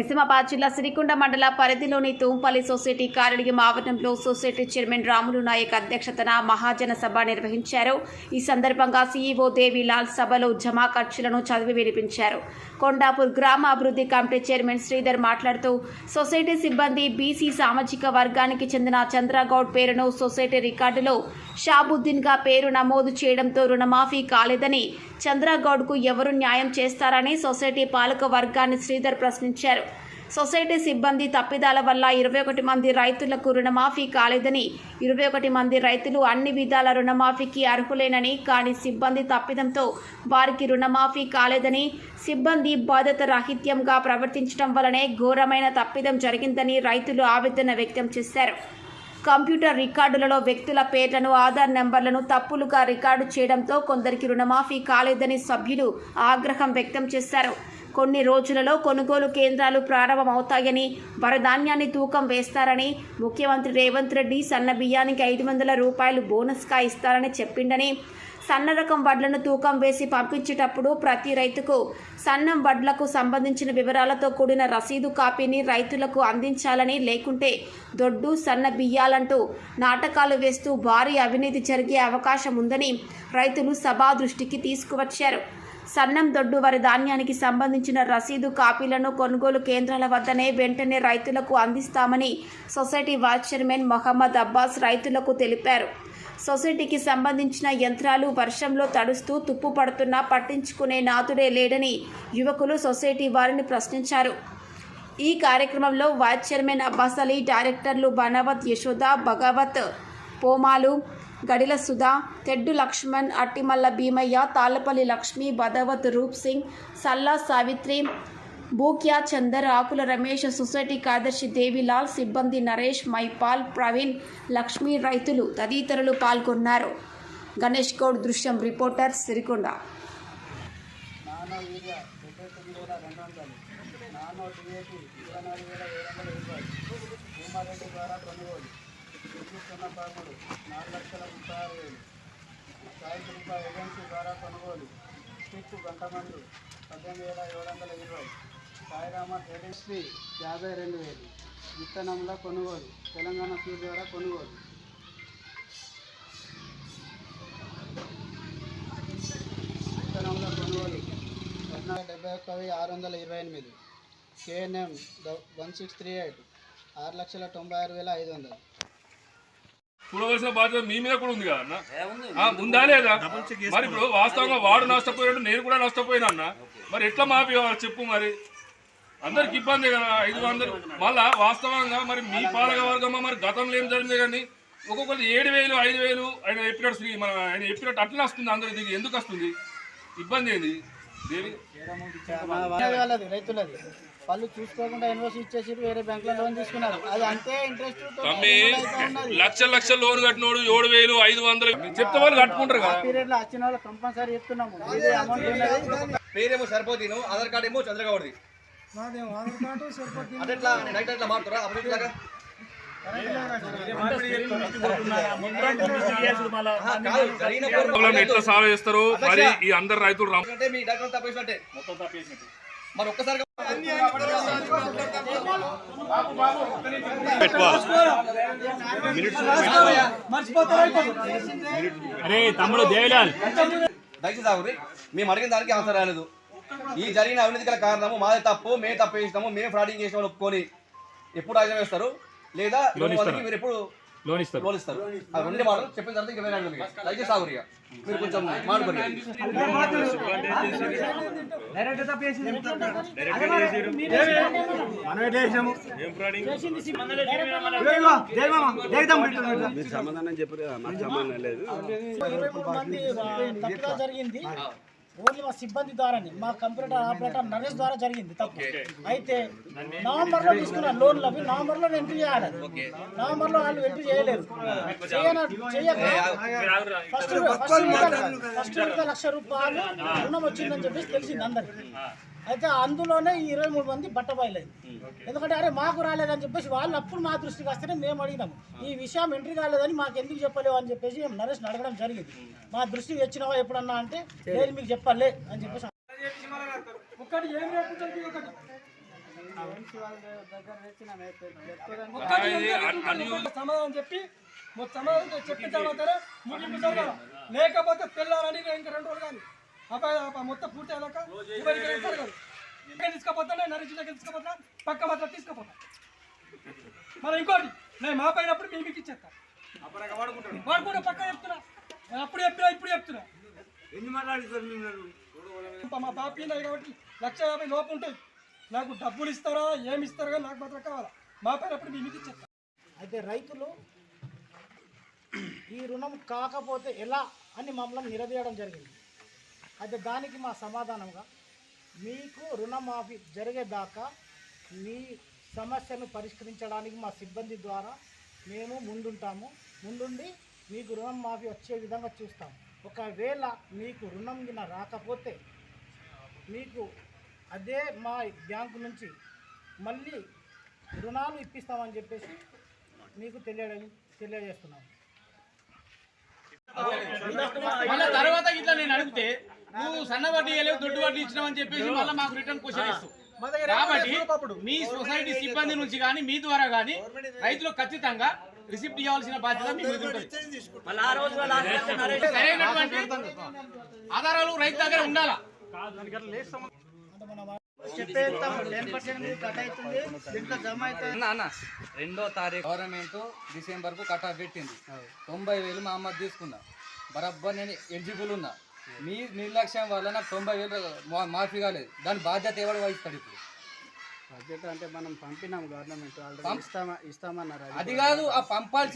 నిజామాబాద్ జిల్లా సిరికొండ మండల పరిధిలోని తూంపల్లి సొసైటీ కార్యాలయం ఆవరణంలో సొసైటీ చైర్మన్ రాములు నాయక్ అధ్యక్షతన మహాజన సభ నిర్వహించారు. ఈ సందర్భంగా సీఈఓ దేవిలాల్ సభలో జమా ఖర్చులను చదివి వినిపించారు. కొండాపూర్ గ్రామ అభివృద్ధి కమిటీ చైర్మన్ శ్రీధర్ మాట్లాడుతూ సొసైటీ సిబ్బంది బీసీ సామాజిక వర్గానికి చెందిన చంద్రగౌడ్ పేరును సొసైటీ రికార్డులో షాబుద్దీన్గా పేరు నమోదు చేయడంతో రుణమాఫీ కాలేదని చంద్రగౌడ్కు ఎవరు న్యాయం చేస్తారని సొసైటీ పాలక వర్గాన్ని శ్రీధర్ ప్రశ్నించారు. సొసైటీ సిబ్బంది తప్పిదాల వల్ల ఇరవై ఒకటి మంది రైతులకు రుణమాఫీ కాలేదని ఇరవై ఒకటి మంది రైతులు అన్ని విధాల రుణమాఫీకి అర్హులేనని కానీ సిబ్బంది తప్పిదంతో వారికి రుణమాఫీ కాలేదని సిబ్బంది బాధ్యత రాహిత్యంగా ప్రవర్తించడం వలనే ఘోరమైన తప్పిదం జరిగిందని రైతులు ఆవేదన వ్యక్తం చేశారు. కంప్యూటర్ రికార్డులలో వ్యక్తుల పేర్లను ఆధార్ నెంబర్లను తప్పులుగా రికార్డు చేయడంతో కొందరికి రుణమాఫీ కాలేదని సభ్యులు ఆగ్రహం వ్యక్తం చేశారు. కొన్ని రోజులలో కొనుగోలు కేంద్రాలు ప్రారంభమవుతాయని వరధాన్యాన్ని తూకం వేస్తారని ముఖ్యమంత్రి రేవంత్ రెడ్డి సన్న బియ్యానికి ఐదు వందల రూపాయలు బోనస్గా ఇస్తారని చెప్పిండని సన్న రకం వడ్లను తూకం వేసి పంపించేటప్పుడు ప్రతి రైతుకు సన్నం వడ్లకు సంబంధించిన వివరాలతో కూడిన రసీదు కాపీని రైతులకు అందించాలని లేకుంటే దొడ్డు సన్న బియ్యాలంటూ నాటకాలు వేస్తూ భారీ అవినీతి జరిగే అవకాశం ఉందని రైతులు సభా దృష్టికి తీసుకువచ్చారు. సన్నం దొడ్డు వారి ధాన్యానికి సంబంధించిన రసీదు కాపీలను కొనుగోలు కేంద్రాల వద్దనే వెంటనే రైతులకు అందిస్తామని society vice chairman Mohammed Abbas రైతులకు తెలిపారు. సొసైటీకి సంబంధించిన యంత్రాలు వర్షంలో తడుస్తూ తుప్పు పడుతున్నా పట్టించుకునే నాతుడే లేడని యువకులు సొసైటీ వారిని ప్రశ్నించారు. ఈ కార్యక్రమంలో వైస్ చైర్మన్ అబ్బాస్ అలీ డైరెక్టర్లు బనవత్ యశోద భగవత్ పోమాలు గడిల సుధా తెడ్డు లక్ష్మణ్ అట్టిమల్ల భీమయ్య తాళ్ళపల్లి లక్ష్మి భదవత్ రూప్ సింగ్ సల్లా సావిత్రి బూక్యా చందర్ ఆకుల రమేష్ సొసైటీ కార్యదర్శి దేవిలాల్ సిబ్బంది నరేష్ మైపాల్ ప్రవీణ్ లక్ష్మీ రైతులు తదితరులు పాల్గొన్నారు. గణేష్ గౌడ్ దృశ్యం రిపోర్టర్ సిరికొండ. నానో డిఏపి ఇరవై నాలుగు వేల ఏడు వందల భూమారెడ్డి ద్వారా నాలుగు లక్షల ముప్పై ఆరు వేలు. సాయి కృప ఏజెన్సీ ద్వారా కొనుగోలు. స్టిక్ గంటమండు పద్దెనిమిది వేల ఏడు వందల ఇరవై. సాయిరామ ట్రేడింగ్స్కి యాభై రెండు వేలు. విత్తనంలో కొనుగోలు. తెలంగాణ సీడ్ ద్వారా కొనుగోలు. విత్తనంలో కొనుగోలు. పద్నాలుగు డెబ్బై ఒక్క వెయ్యి ఆరు వందల ఇరవై ఎనిమిది. KNM one six three eight. ఆరు లక్షల తొంభై ఆరు వేల ఐదు వందలు. చూడవలసిన బాధ్యత మీ మీద కూడా ఉంది కదా అన్న ఆ, ఉందా లేదా? మరి ఇప్పుడు వాస్తవంగా వాడు నష్టపోయాడు నేను కూడా నష్టపోయినా అన్న. మరి ఎట్లా మాపి చెప్పు మరి. అందరికి ఇబ్బంది కదా ఐదు వందలు మళ్ళా వాస్తవంగా మరి మీ పాలక వర్గమా మరి గతంలో ఏం జరిగింది కానీ ఒక్కొక్కరు ఏడు వేలు ఐదు వేలు ఆయన చెప్పినట్టు శ్రీ మన ఆయన చెప్పినట్టు అట్లా వస్తుంది అందరికి ఇది ఎందుకు వస్తుంది? ఇబ్బంది ఏంది? వాళ్ళది రైతులది. వాళ్ళు చూసుకోకుండా యూనివర్సిటీ ఇచ్చేసి వేరే బ్యాంకులో లోన్ తీసుకున్నారు. అది అంతే ఇంట్రెస్ట్ తమ్మి లక్షల లక్షల లోన్ కట్టినోడు ఏడు వేలు ఐదు వందలు. చెప్తే వాళ్ళు కట్టుకుంటారు కదా. పీరియడ్లో వచ్చిన వాళ్ళు కంపల్సరీ చెప్తున్నాము. పేరేమో సరిపోతీను ఆధార్ కార్డు ఏమో చంద్రగౌడ్ది. నాదేమో ఆధార్ కార్డు సరిపోతుంది. అంటే ఎట్లా నైట్ ఎట్లా మారుతారా అభివృద్ధి ఎట్లా సాల్వ్ చేస్తారు. మరి ఈ అందరు రైతులు రామ్ అంటే మీ డాక్టర్ తప్పేసినట్టే మరి ఒక్కసారిగా దయచేసి మేము అడిగిన దానికి ఆన్సర్ రాలేదు. ఈ జరిగిన అవినీతి గల కారణము మాది తప్పు మేము తప్పు చేసినాము మేము ఫ్రాడింగ్ చేసిన ఒప్పుకొని ఎప్పుడు రాజ్యం వేస్తారు లేదా ఇరవై మీరు ఎప్పుడు లోన్ ఇస్తారు లోన్ ఇస్తారు ఆ రెండు మాటలు చెప్పిన తర్వాత ఇంకా వేరే. దయచేసి ఇక. మీరు కొంచెం మాట్లాడుకోండి తప్పుగా జరిగింది ఓన్లీ మా సిబ్బంది ద్వారానే మా కంప్యూటర్ ఆపరేటర్ నరేష్ ద్వారా జరిగింది తప్పు. అయితే నవంబర్లో తీసుకున్న లోన్లు అవి నవంబర్లో ఎంట్రీ చేయాలి. నవంబర్లో వాళ్ళు ఎంట్రీ చేయక? ఫస్ట్ ఫస్ట్ లక్ష రూపాయలు రుణం వచ్చిందని చెప్పేసి తెలిసింది అందరికి. అయితే అందులోనే ఈ ఇరవై మూడు మంది బట్టబయలేదు ఎందుకంటే అరే మాకు రాలేదని చెప్పేసి వాళ్ళు అప్పుడు మా దృష్టికి వస్తేనే మేము అడిగినాము. ఈ విషయం ఎంట్రీ కాలేదని మాకు ఎందుకు చెప్పలేవు అని చెప్పేసి మేము నరేష్ని అడగడం జరిగింది. మా దృష్టికి వచ్చినావా ఎప్పుడన్నా అంటే లేదు మీకు చెప్పలే అని చెప్పేసి ఒకటి ఏం ఒకటి సమాధానం చెప్పి సమాధానం చెప్పిన ముగింపు జరగాలి. లేకపోతే తెల్లారని ఇంకా రెండు రోజులు కానీ అబ్బాయి మొత్తం పూర్తి అయ్యాక తీసుకుపోతానే? నరేష్లోకి తీసుకుపోతా పక్క మాత్రం తీసుకుపోతా. మరి ఇంకోటి నేను మా పైనప్పుడు మేము మీకు ఇచ్చేస్తా. వాడు కూడా పక్క చెప్తున్నా. నేను అప్పుడు చెప్పినా ఇప్పుడు చెప్తున్నా. మా పాపి నాది కాబట్టి లక్ష యాభై లోపు ఉంటుంది నాకు డబ్బులు ఇస్తారా ఏమి ఇస్తారా నాకు మాత్రం కావాలా. మా పైనప్పుడు మేము మీకు ఇచ్చేస్తా. అయితే రైతులు ఈ రుణం కాకపోతే ఎలా అని మమ్మల్ని నిలదీయడం జరిగింది. అయితే దానికి మా సమాధానంగా మీకు రుణమాఫీ జరిగేదాకా మీ సమస్యను పరిష్కరించడానికి మా సిబ్బంది ద్వారా మేము ముందుంటాము. ముందుండి మీకు రుణం మాఫీ వచ్చే విధంగా చూస్తాం. ఒకవేళ మీకు రుణం గిన రాకపోతే మీకు అదే మా బ్యాంకు నుంచి మళ్ళీ రుణాలు ఇప్పిస్తామని చెప్పేసి మీకు తెలియ తెలియజేస్తున్నాం. మళ్ళీ తర్వాత ఇట్లా నేను అడిగితే నువ్వు సన్న వడ్డీ ఇవ్వలేవు దొడ్డు వడ్డీ ఇచ్చినావని చెప్పేసి మళ్ళీ మాకు రిటర్న్ క్వశ్చన్ ఇస్తావు కాబట్టి మీ సొసైటీ సిబ్బంది నుంచి కానీ మీ ద్వారా కానీ రైతులు ఖచ్చితంగా రిసిప్ట్ ఇవ్వాల్సిన బాధ్యత మీ మీద ఉంటుంది. సరైనటువంటి ఆధారాలు రైతు దగ్గర ఉండాలా? రెండో తారీఖు గవర్నమెంట్ డిసెంబర్కు కట్ ఆఫ్ పెట్టింది. తొంభై వేలు మా అమ్మ తీసుకున్నా. బరబ్బర్ నేను ఎలిజిబుల్ ఉన్నా. మీ నిర్లక్ష్యం వల్ల నాకు తొంభై వేలు మాఫీ కాలేదు. దాని బాధ్యత ఎవడు వహిస్తాడు ఇప్పుడు? బడ్జెట్ అంటే మనం పంపినాం గవర్నమెంట్. ఇస్తామన్నారు అది అది కాదు ఆ పంపాల్సి